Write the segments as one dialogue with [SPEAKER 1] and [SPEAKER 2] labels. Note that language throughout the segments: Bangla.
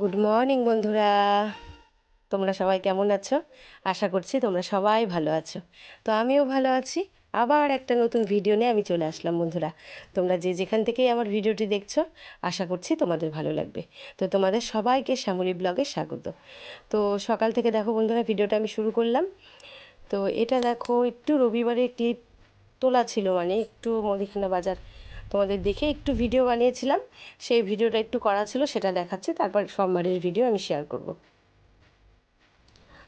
[SPEAKER 1] গুড মর্নিং বন্ধুরা। তোমরা সবাই কেমন আছো? আশা করছি তোমরা সবাই ভালো আছো। তো আমিও ভালো আছি। আবার একটা নতুন ভিডিও নিয়ে আমি চলে আসলাম, বন্ধুরা। তোমরা যে যেখান থেকেই আমার ভিডিওটি দেখছ, আশা করছি তোমাদের ভালো লাগবে। তো তোমাদের সবাইকে শ্যামলী ব্লগে স্বাগত। তো সকাল থেকে দেখো বন্ধুরা ভিডিওটা আমি শুরু করলাম। তো এটা দেখো, একটু রবিবারে ক্লিপ তোলা ছিল মানে একটু মুদিখানা বাজার তোমাদের দেখে একটু ভিডিও বানিয়েছিলাম। সেই ভিডিওটা একটু করা ছিল, সেটা দেখাচ্ছি। তারপর সোমবারের ভিডিও আমি শেয়ার করব।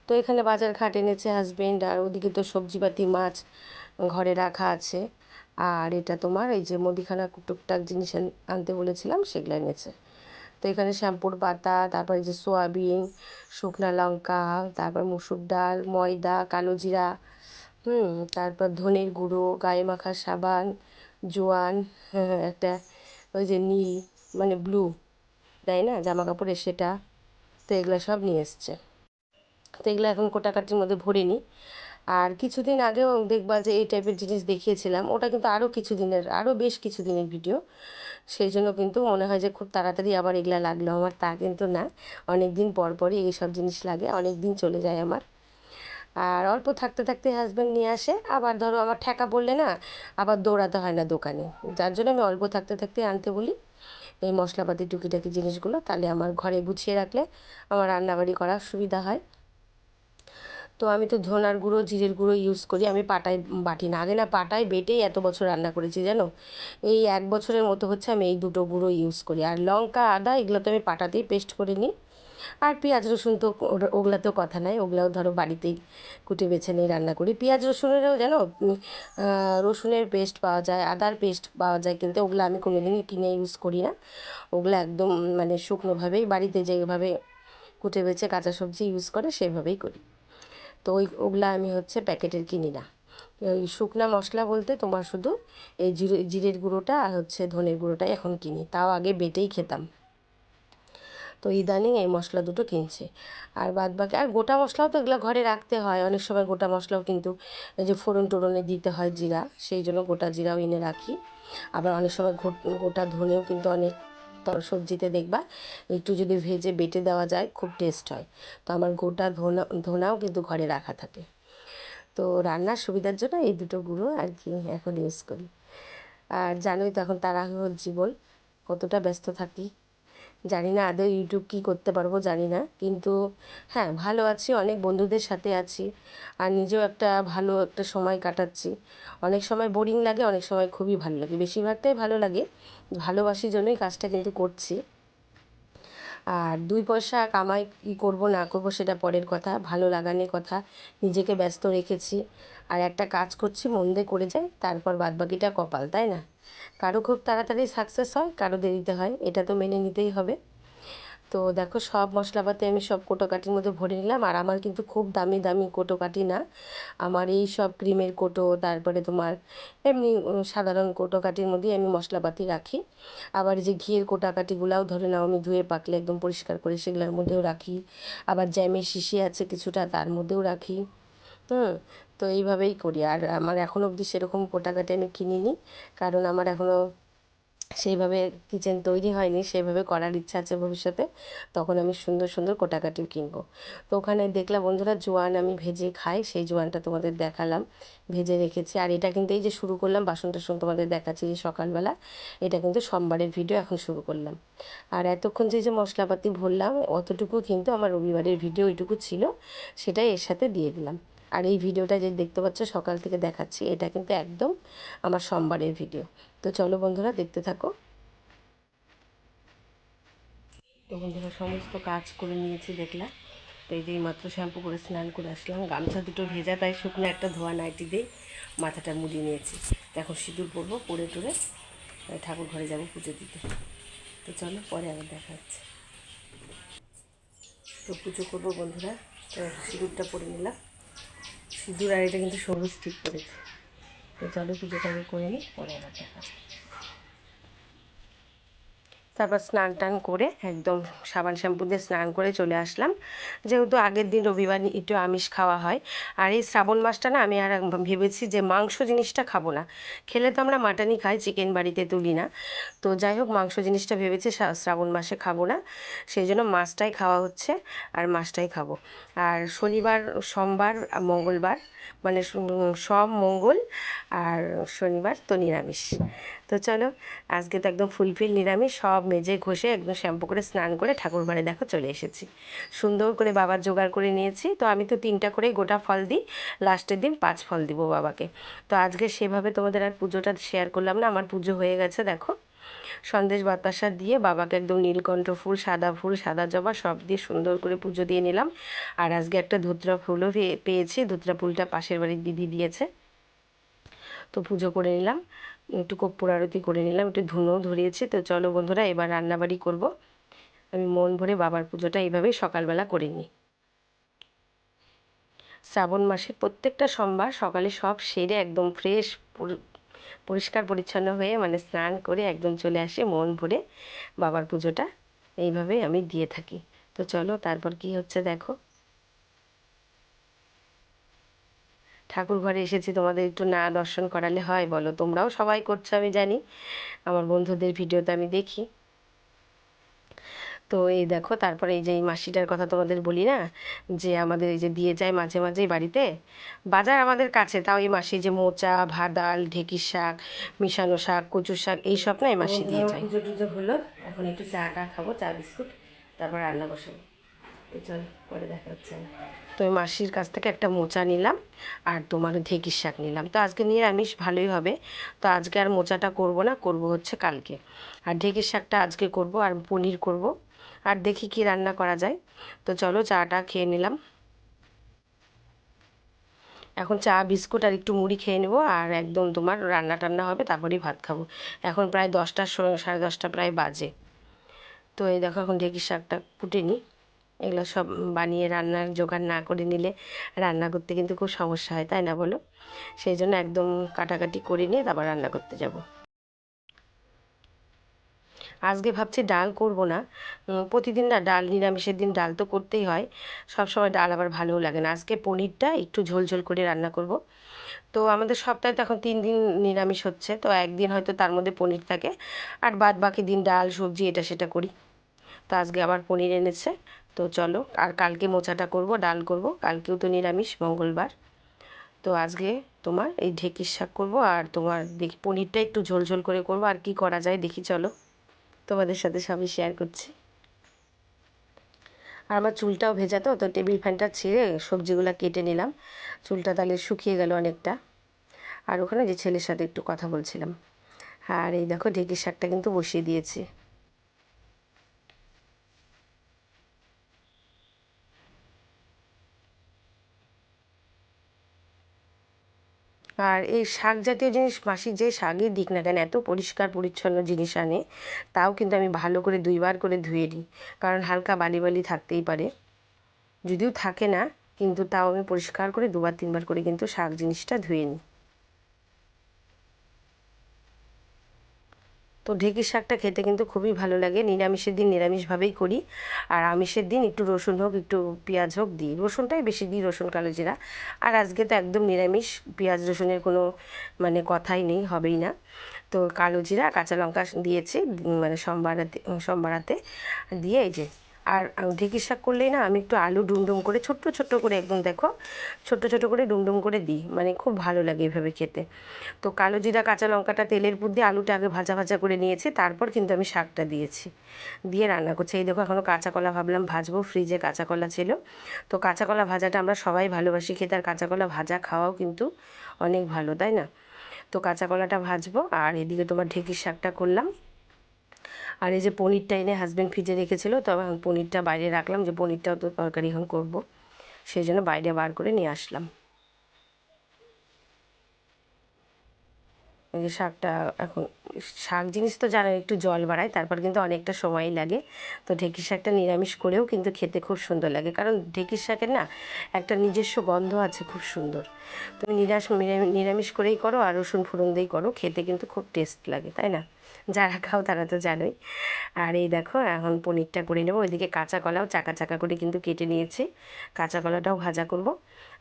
[SPEAKER 1] তো এখানে বাজার ঘাট এনেছে হাজবেন্ড আর ওদিকে তো সবজিপাতি, মাছ ঘরে রাখা আছে। আর এটা তোমার এই যে মুদিখানা, টুকটাক জিনিস আনতে বলেছিলাম, সেগুলো এনেছে। তো এখানে শ্যাম্পুর পাতা, তারপর যে সোয়াবিন, শুকনা লঙ্কা, তারপর মুসুর ডাল, ময়দা, কালো জিরা, হুম, তারপর ধনের গুঁড়ো, গায়ে মাখার সাবান জোয়ান হ্যাঁ, একটা ওই যে নীল মানে ব্লু তাই না? জামা কাপড়ের সেটা। তো এগুলো সব নিয়ে এসছে। তো এগুলো এখন কোটাকাটির মধ্যে ভরে নিই আর কিছুদিন আগেও দেখবা যে এই টাইপের জিনিস দেখিয়েছিলাম। ওটা কিন্তু আরও কিছু দিনের আরও বেশ কিছু দিনের ভিডিও সেই জন্য কিন্তু মনে হয় যে খুব তাড়াতাড়ি আবার এগুলা লাগল আমার। তা কিন্তু না। অনেক দিন পর পরই এইসব জিনিস লাগে। অনেক দিন চলে যায় আমার। আর অল্প থাকতে থাকতে হাজব্যান্ড নিয়ে আসে। আবার ধরো আমার ঠেকা পড়লে না আবার দৌড়াতে হয় না দোকানে। যার জন্য আমি অল্প থাকতে থাকতে আনতে বলি, এই মশলাপাতি, টুকিটাকি জিনিসগুলো তাহলে আমার ঘরে গুছিয়ে রাখলে আমার রান্নাবাড়ি করার সুবিধা হয়। তো আমি তো ধনার গুঁড়ো, জিরের গুঁড়ো ইউজ করি। আমি পাটায় বাটি না। আগে না পাটায় বেটেই এত বছর রান্না করেছি, জানো? এই এক বছরের মতো হচ্ছে আমি এই দুটো গুঁড়ো ইউজ করি। আর লঙ্কা, আদা এগুলো তো আমি পাটাতেই পেস্ট করে নিই। আর পেঁয়াজ, রসুন তো ওরা- তো কথা নাই। ওগুলাও ধরো বাড়িতেই কুটে বেছে নিয়ে রান্না করি। পেঁয়াজ, রসুনেরও জানো রসুনের পেস্ট পাওয়া যায়, আদার পেস্ট পাওয়া যায়, কিন্তু ওগুলো আমি কোনোদিনই কিনে ইউজ করি না। ওগুলো একদম মানে শুকনোভাবেই বাড়িতে যেভাবে কুটে বেছে কাঁচা সবজি ইউজ করে, সেভাবেই করি। তো ওই, ওগুলা আমি হচ্ছে প্যাকেটের কিনি না। ওই শুকনা মশলা বলতে তোমার শুধু এই জিরে জিরের গুঁড়োটা আর হচ্ছে ধনের গুঁড়োটাই এখন কিনি। তাও আগে বেটেই খেতাম। তো ইদানিং এই মশলা দুটো কিনছে। আর বাদ বাকি আর গোটা মশলাও তো এগুলো ঘরে রাখতে হয়। অনেক সময় গোটা মশলাও কিন্তু যে ফোড়ন টোড়নে দিতে হয় জিরা, সেই জন্য গোটা জিরাও এনে রাখি। আবার অনেক সময় গোটা ধনেও কিন্তু অনেক সবজিতে দেখবা, একটু যদি ভেজে বেটে দেওয়া যায়, খুব টেস্ট হয়। তো আমার গোটা ধনা, ধনাও কিন্তু ঘরে রাখা থাকে। তো রান্নার সুবিধার জন্য এই দুটো গুঁড়ো আর কি এখন ইউজ করি। আর জানোই তো এখন তাড়াহুড়োর জীবন, কতটা ব্যস্ত থাকি। জানি না আদৌ ইউটিউব কী করতে পারব, জানি না। কিন্তু হ্যাঁ ভালো আছি, অনেক বন্ধুদের সাথে আছি আর নিজেও একটা ভালো একটা সময় কাটাচ্ছি। অনেক সময় বোরিং লাগে, অনেক সময় খুবই ভালো লাগে। বেশিরভাগটাই ভালো লাগে। ভালোবাসি জন্যই কাজটা কিন্তু করছি। আর দুই পয়সা কামাই কী করব, না করব সেটা পরের কথা। ভালো লাগানোর কথা। নিজেকে ব্যস্ত রেখেছি। আর একটা কাজ করছি মন দিয়ে করে যাই, তারপর বাদবাকিটা কপাল, তাই না? কারও খুব তাড়াতাড়ি সাকসেস হয়, কারও দেরিতে হয়, এটা তো মেনে নিতেই হবে। তো দেখো সব মশলাপাতি আমি সব কোটোকাটির মধ্যে ভরে নিলাম, আর আমার কিন্তু খুব দামি দামি কোটোকাটি না। আমার এই সব ক্রিমের কোটো, তারপরে তোমার এমনি সাধারণ কোটোকাটির মধ্যেই আমি মশলাপাতি রাখি। আবার যে ঘিয়ের কোটাকাটিগুলাও ধরে নাও আমি ধুয়ে পাকলে একদম পরিষ্কার করে সেগুলোর মধ্যেও রাখি। আবার জ্যামের শিশি আছে কিছুটা, তার মধ্যেও রাখি। হুম, তো এইভাবেই করি। আর আমার এখনও অবধি সেরকম কোটাকাটি আমি কিনিনি, কারণ আমার এখনও সেইভাবে কিচেন তৈরি হয়নি সেভাবে করার ইচ্ছা আছে ভবিষ্যতে। তখন আমি সুন্দর সুন্দর কোটাকাটি কিনবো। তো ওখানে দেখলাম, বন্ধুরা জোয়ান আমি ভেজে খাই, সেই জোয়ানটা তোমাদের দেখালাম। ভেজে রেখেছি। আর এটা কিন্তু এই যে শুরু করলাম বাসন টাসন তোমাদের দেখাচ্ছি যে সকালবেলা। এটা কিন্তু সোমবারের ভিডিও এখন শুরু করলাম। আর এতক্ষণ যে যে মশলাপাতি ভরলাম, অতটুকু কিন্তু আমার রবিবারের ভিডিও ওইটুকু ছিল। সেটাই এর সাথে দিয়ে দিলাম। আর এই ভিডিওটা যে দেখতে পাচ্ছ, সকাল থেকে দেখাচ্ছি, এটা কিন্তু একদম আমার সোমবারের ভিডিও। তো চলো বন্ধুরা, দেখতে থাকো। তো বন্ধুরা, সমস্ত কাজ করে নিয়েছি দেখলাম তো এই যে মাত্র শ্যাম্পু করে স্নান করে আসলাম। গামছা দুটো ভেজা, তাই শুকনো একটা ধোয়া নাইটি দিয়ে মাথাটা মুড়িয়ে নিয়েছি। এখন সিঁদুর পরবো, পরে টরে ঠাকুর ঘরে যাব পুজো দিতে। তো চলো, পরে আবার দেখা হচ্ছে। তো পুজো করব বন্ধুরা। তো সিঁদুরটা পরে নিলাম। সিঁদুর আর এটা কিন্তু সবুজ ঠিক করেছে তো চলো পুজোটা আমি করে নিই, পরে আমার দেখা। তারপর স্নান টান করে একদম সাবান শ্যাম্পু দিয়ে স্নান করে চলে আসলাম। যেহেতু আগের দিন রবিবার একটু আমিষ খাওয়া হয়, আর এই শ্রাবণ মাসটা না আমি আর ভেবেছি যে মাংস জিনিসটা খাব না। খেলে তো আমরা মাটনই খাই, চিকেন বাড়িতে তুলি না। তো যাই হোক, মাংস জিনিসটা ভেবেছি শ্রাবণ মাসে খাব না। সেই জন্য মাছটাই খাওয়া হচ্ছে আর মাছটাই খাব। আর শনিবার, সোমবার, মঙ্গলবার মানে সব মঙ্গল আর শনিবার তো নিরামিষ। তো চলো, আজকে তো একদম ফুলফিল নিরামিষ, সব মেজে ঘষে একদম শ্যাম্পু করে স্নান করে ঠাকুর ঘরে দেখো চলে এসেছি। সুন্দর করে বাবার জোগাড় করে নিয়েছি, তো আমি তো তিনটা করেই গোটা ফল দিই, লাস্টের দিন পাঁচ ফল দিব বাবাকে। তো আজকে সেভাবে তোমাদের আর পুজোটা শেয়ার করলাম না, আমার পুজো হয়ে গেছে দেখো। সন্দেশ বাতাসা দিয়ে বাবাকে একদম নীলকণ্ঠ ফুল, সাদা ফুল, সাদা জবা সব দিয়ে সুন্দর করে পুজো দিয়ে নিলাম। আর আজকে একটা ধুতরা ফুলও পেয়েছি, ধুতরা ফুলটা পাশের বাড়ির দিদি দিয়েছে। তো পুজো করে নিলাম। একটু কর্পূর আরতি করে নিলাম, একটু ধুনো ধরিয়েছি। তো চলো বন্ধুরা, এবার রান্নাবাড়ি করব। আমি মন ভরে বাবার পুজোটা এইভাবেই সকালবেলা করে নিই। শ্রাবণ মাসের প্রত্যেকটা সোমবার সকালে সব সেরে একদম ফ্রেশ পরিষ্কার পরিচ্ছন্ন হয়ে মানে স্নান করে একদম চলে আসে মন ভরে বাবার পুজোটা। এইভাবেই আমি দিয়ে থাকি। তো চলো, তারপর কি হচ্ছে দেখো। ঠাকুর ঘরে এসেছি তোমাদের একটু না দর্শন করালে হয় বলো? তোমরাও সবাই করছ আমি জানি। আমার বন্ধুদের ভিডিওতে আমি দেখি। তো এই দেখো তারপরে এই যে এই মাসিটার কথা তোমাদের বলি না? যে আমাদের এই যে দিয়ে যায় মাঝে মাঝেই বাড়িতে বাজার আমাদের কাছে। তাও এই মাসি যে মোচা ভাদাল ঢেকির শাক মিশানো শাক কচুর শাক এই সব না এই মাসি দিয়ে যায়। পুজো টুজো হলো এখন একটু চা টা খাব চা বিস্কুট তারপর রান্না বসাবো। তো মাসির কাছ থেকে একটা মোচা নিলাম আর তোমার ঢেঁকির শাক নিলাম। তো আজকে নিরামিষ ভালোই হবে। তো আজকে আর মোচাটা করব না, করব হচ্ছে কালকে। আর ঢেঁকির শাকটা আজকে করব আর পনির করব। আর দেখি কি রান্না করা যায়। তো চলো চাটা খেয়ে নিলাম। এখন চা, বিস্কুট আর একটু মুড়ি খেয়ে নেব আর একদম তোমার রান্না টান্না হবে, তারপরেই ভাত খাব। এখন প্রায় দশটা সাড়ে দশটা প্রায় বাজে। তো এই দেখো এখন ঢেঁকির শাকটা কুটে নিই এগুলো সব বানিয়ে রান্নার জোগাড় না করে নিলে রান্না করতে কিন্তু খুব সমস্যা হয়, তাই না বলো? সেই জন্য একদম কাটাকাটি করে নিয়ে তারপর রান্না করতে যাব। আজকে ভাবছি ডাল করব না। প্রতিদিন না ডাল, নিরামিষের দিন ডাল তো করতেই হয়। সব সময় ডাল আবার ভালোও লাগে না। আজকে পনিরটা একটু ঝোল ঝোল করে রান্না করব। তো আমাদের সপ্তাহে তো এখন তিন দিন নিরামিষ হচ্ছে, তো একদিন হয়তো তার মধ্যে পনির থাকে। আর বাদ বাকি দিন ডাল, সবজি, এটা সেটা করি। তো আজকে আবার পনির এনেছে। তো চলো, আর কালকে মোচাটা করব, ডাল করব। কালকেও তো নিরামিষ, মঙ্গলবার। তো আজকে তোমার এই ঢেকির শাক করব, আর তোমার দেখি পনিরটা একটু ঝোল ঝোল করে করব, আর কি করা যায় দেখি চলো। তোমাদের সাথে সবই শেয়ার করছি। আর আমার চুলটাও ভেজা তো তো টেবিল ফ্যানটা ছেড়ে সবজিগুলো কেটে নিলাম। চুলটা তাহলে শুকিয়ে গেল অনেকটা। আর ওখানে যে ছেলের সাথে একটু কথা বলছিলাম। আর এই দেখো ঢেকির শাকটা কিন্তু বসিয়ে দিয়েছি। আর এই শাক জাতীয় জিনিস মাসি যে শাকই দিক না কেন, এত পরিষ্কার পরিচ্ছন্ন জিনিস আনে, তাও কিন্তু আমি ভালো করে দুইবার করে ধুয়ে নিই। কারণ হালকা বালি বালি থাকতেই পারে। যদিও থাকে না, কিন্তু তাও আমি পরিষ্কার করে দুবার তিনবার করে কিন্তু শাক জিনিসটা ধুয়ে নিই। তো ঢেঁকির শাকটা খেতে কিন্তু খুবই ভালো লাগে। নিরামিষের দিন নিরামিষভাবেই করি। আর আমিষের দিন একটু রসুন হোক, একটু পেঁয়াজ হোক দিই। রসুনটাই বেশি দিই, রসুন, কালো জিরা। আর আজকে তো একদম নিরামিষ, পেঁয়াজ, রসুনের কোনো মানে কথাই নেই, হবেই না। তো কালো জিরা, কাঁচা লঙ্কা দিয়েছি মানে সোমবারাতে সোমবারাতে দিয়ে এই যে আর ঢেঁকি শাক করলেই না আমি একটু আলু ডুমডুম করে ছোট্ট ছোট্ট করে একদম দেখো, ছোট্ট ছোট্ট করে ডুমডুম করে দিই। মানে খুব ভালো লাগে এভাবে খেতে। তো কালো জিরা, কাঁচা লঙ্কাটা, তেলের পুর দিয়ে আলুটা আগে ভাজা ভাজা করে নিয়েছি, তারপর কিন্তু আমি শাকটা দিয়েছি। দিয়ে রান্না করছি। এই দেখো এখনও কাঁচা কলা ভাবলাম ভাজবো, ফ্রিজে কাঁচা কলা ছিল। তো কাঁচা কলা ভাজাটা আমরা সবাই ভালোবাসি খেতে, আর কাঁচা কলা ভাজা খাওয়াও কিন্তু অনেক ভালো, তাই না? তো কাঁচা কলাটা ভাজবো, আর এদিকে তোমার ঢেঁকির শাকটা করলাম। আর এই যে পনিরটা এনে হাজব্যান্ড ফ্রিজে রেখেছিলো, তো আমি পনিরটা বাইরে রাখলাম যে পনিরটাও তো তরকারি এখন করব। সেই জন্য বাইরে বার করে নিয়ে আসলাম। এই যে শাকটা এখন, শাক জিনিস তো জানো একটু জল বাড়ায়, তারপর কিন্তু অনেকটা সময় লাগে। তো ঢেঁকির শাকটা নিরামিষ করেও কিন্তু খেতে খুব সুন্দর লাগে। কারণ ঢেঁকির শাকের না একটা নিজস্ব গন্ধ আছে খুব সুন্দর। তুমি নিরামিষ নিরামিষ করেই করো আর রসুন ফুরুন দিয়েই করো, খেতে কিন্তু খুব টেস্ট লাগে, তাই না? যারা খাও তারা তো জানোই। আর এই দেখো, এখন পনিরটা করে নেব। ওইদিকে কাঁচা কলাও চাকা চাকা করে কিন্তু কেটে নিয়েছি। কাঁচা কলাটাও ভাজা করব।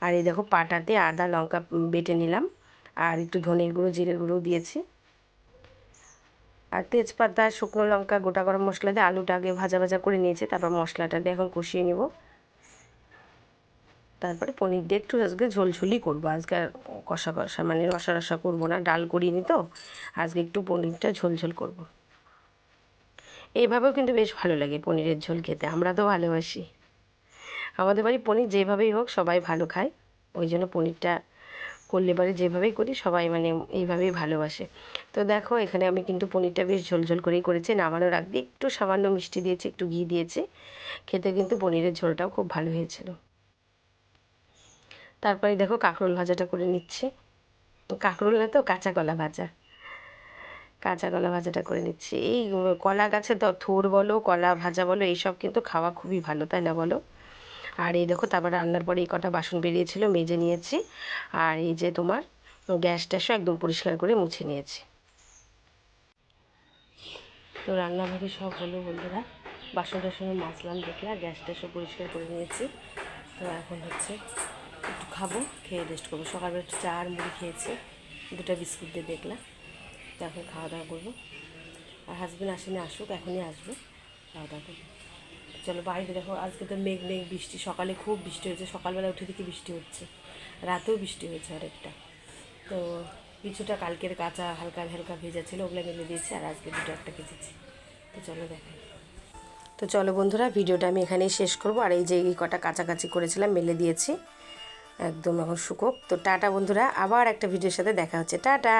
[SPEAKER 1] আর এই দেখো, পাটাতে আদা, লঙ্কা বেটে নিলাম। আর একটু ধনের গুঁড়ো জিরে গুঁড়ো দিয়েছি। আর তেজপাতা, শুকনো লঙ্কা, গোটা গরম মশলা দিয়ে আলুটা আগে ভাজা ভাজা করে নিয়েছি। তারপর মশলাটা দিয়ে এখন কষিয়ে নেব। তারপরে পনির দিয়ে একটু আজকে ঝোলঝুলি করব। আজকে আর কষা কষা মানে রসা রসা করব না, ডাল করিনি তো। আজকে একটু পনিরটা ঝোলঝোল করব। এইভাবেও কিন্তু বেশ ভালো লাগে পনিরের ঝোল খেতে, আমরা তো ভালোবাসি। আমাদের বাড়ি পনির যেভাবেই হোক সবাই ভালো খায়, ওই জন্য পনিরটা করলে পরে যেভাবেই করি সবাই মানে এইভাবেই ভালোবাসে। তো দেখো, এখানে আমি কিন্তু পনিরটা বেশ ঝোলঝোল করেই করেছি, নামানোর আগ একটু সামান্য মিষ্টি দিয়েছি, একটু ঘি দিয়েছি, খেতে কিন্তু পনিরের ঝোলটাও খুব ভালো হয়েছিল। তারপরে দেখো কাঁকরোল ভাজাটা করে নিচ্ছি। কাঁকরোল না তো কাঁচা কলা ভাজা। কাঁচা কলা ভাজাটা করে নিচ্ছি। এই কলা গাছে তো থোর বলো, কলা ভাজা বলো, এইসব কিন্তু খাওয়া খুবই ভালো, তাই না বলো? আর এই দেখো তারপর রান্নার পরে এই কটা বাসন বেরিয়েছিল, মেজে নিয়েছি। আর এই যে তোমার গ্যাস ট্যাসও একদম পরিষ্কার করে মুছে নিয়েছি। তো রান্নাঘরে সব হলো বন্ধুরা। বাসন টাসনও মাজলাম দেখলে আর গ্যাস ট্যাসও পরিষ্কার করে নিয়েছি। তো এখন হচ্ছে একটু খাব, খেয়ে রেস্ট করব। সকালবেলা একটু চা আর মুড়ি খেয়েছি, দুটো বিস্কুট দিয়ে দেখলাম। তো এখন খাওয়া দাওয়া করব। আর হাজব্যান্ড আসেনি, আসুক, এখনই আসবে। খাওয়া দাওয়া করব। চলো, বাইরে দেখো, আজকে তো মেঘ মেঘ বৃষ্টি, সকালে খুব বৃষ্টি হয়েছে। সকালবেলা উঠে দেখি বৃষ্টি হচ্ছে। রাতেও বৃষ্টি হয়েছে অনেকটা। তো কিছুটা কালকের কাঁচা হালকা হালকা ভেজা ছিল, ওগুলো মেলে দিয়েছি, আর আজকে দুটো একটা ভেজেছি তো চলো দেখাই তো চলো বন্ধুরা, ভিডিওটা আমি এখানেই শেষ করব। আর এই যে এই কটা কাছাকাছি করেছিলাম, মেলে দিয়েছি। একদম এখন শুকোক তো টাটা বন্ধুরা আবার একটা ভিডিওর সাথে দেখা হচ্ছে। টাটা!